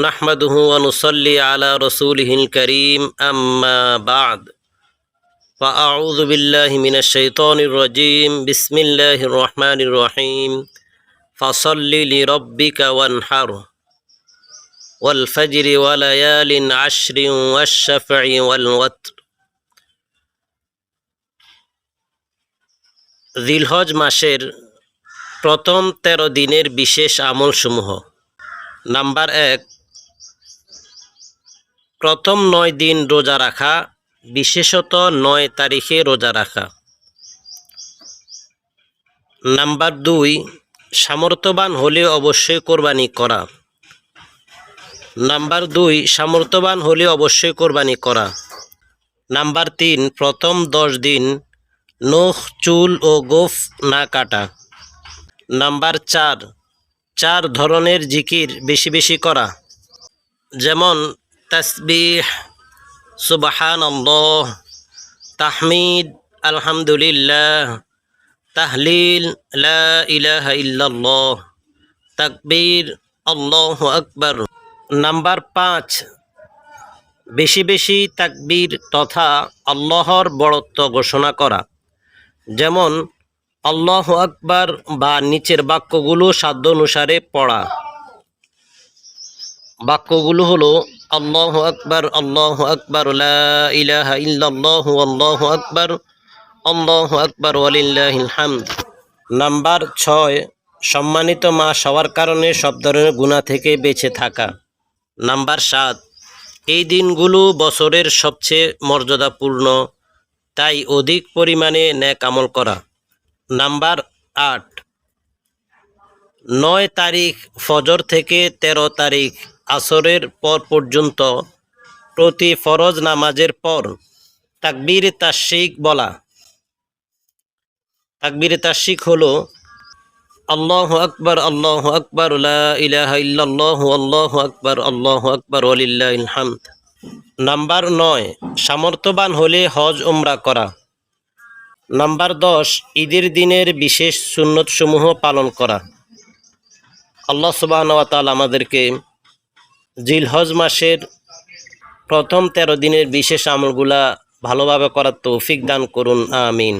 نحمده ونصلي على رسوله الكريم أما بعد فأعوذ بالله من الشيطان الرجيم بسم الله الرحمن الرحيم فصل لربك وانحر والفجر وليال عشر والشفع والوتر জিলহজ মাসের প্রথম তেরো দিনের বিশেষ আমলসমূহ নাম্বার এক প্রথম নয় দিন রোজা রাখা, বিশেষত নয় তারিখে রোজা রাখা। নাম্বার দুই, সামর্থ্যবান হলে অবশ্যই কোরবানি করা। নাম্বার দুই, সামর্থ্যবান হলে অবশ্যই কোরবানি করা। নাম্বার তিন, প্রথম দশ দিন নখ, চুল ও গোফ না কাটা। নাম্বার চার চার ধরনের জিকির বেশি বেশি করা। যেমন তসবিহ সুবাহান তাহমিদ, আলহামদুলিল্লাহ, তাহলিল, লা ইলাহা ইল্লাল্লাহ, তাকবীর, আল্লাহু আকবার। নাম্বার পাঁচ, বেশি বেশি তাকবীর তথা আল্লাহর বড়ত্ব ঘোষণা করা। যেমন, আল্লাহ আকবার বা নিচের বাক্যগুলো সাধ্য অনুসারে পড়া। বাক্যগুলো হলো আল্লাহ আকবার আল্লাহ আকবার ইলাহা ইল্লাল্লাহ, আল্লাহ আকবার আল্লাহ আকবার, ওয়ালিল্লাহিল হামদ। নাম্বার ছয়, সম্মানিত মাস হওয়ার কারণে সব ধরনের গুণা থেকে বেঁচে থাকা। নাম্বার সাত, এই দিনগুলো বছরের সবচেয়ে মর্যাদাপূর্ণ, তাই অধিক পরিমাণে ন্যাক আমল করা। নাম্বার আট, নয় তারিখ ফজর থেকে ১৩ তারিখ আসরের পর পর্যন্ত প্রতি ফরজ নামাজের পর তাকবীর তাসিক বলা। তাকবীর তাসিক হলো আল্লাহ আকবর আল্লাহ আকবর ইলাহা আল্লাহু আকবর আল্লাহু আকবর, ওয়ালিল্লাহিল হামদ। নাম্বার নয়, সামর্থ্যবান হলে হজ উমরা করা। নাম্বার দশ, ঈদের দিনের বিশেষ সুন্নতসমূহ পালন করা। আল্লাহ সুবাহনওয়াতাল আমাদেরকে জিলহজ মাসের প্রথম তেরো দিনের বিশেষ আমলগুলা ভালোভাবে করার তৌফিক দান করুন আমিন।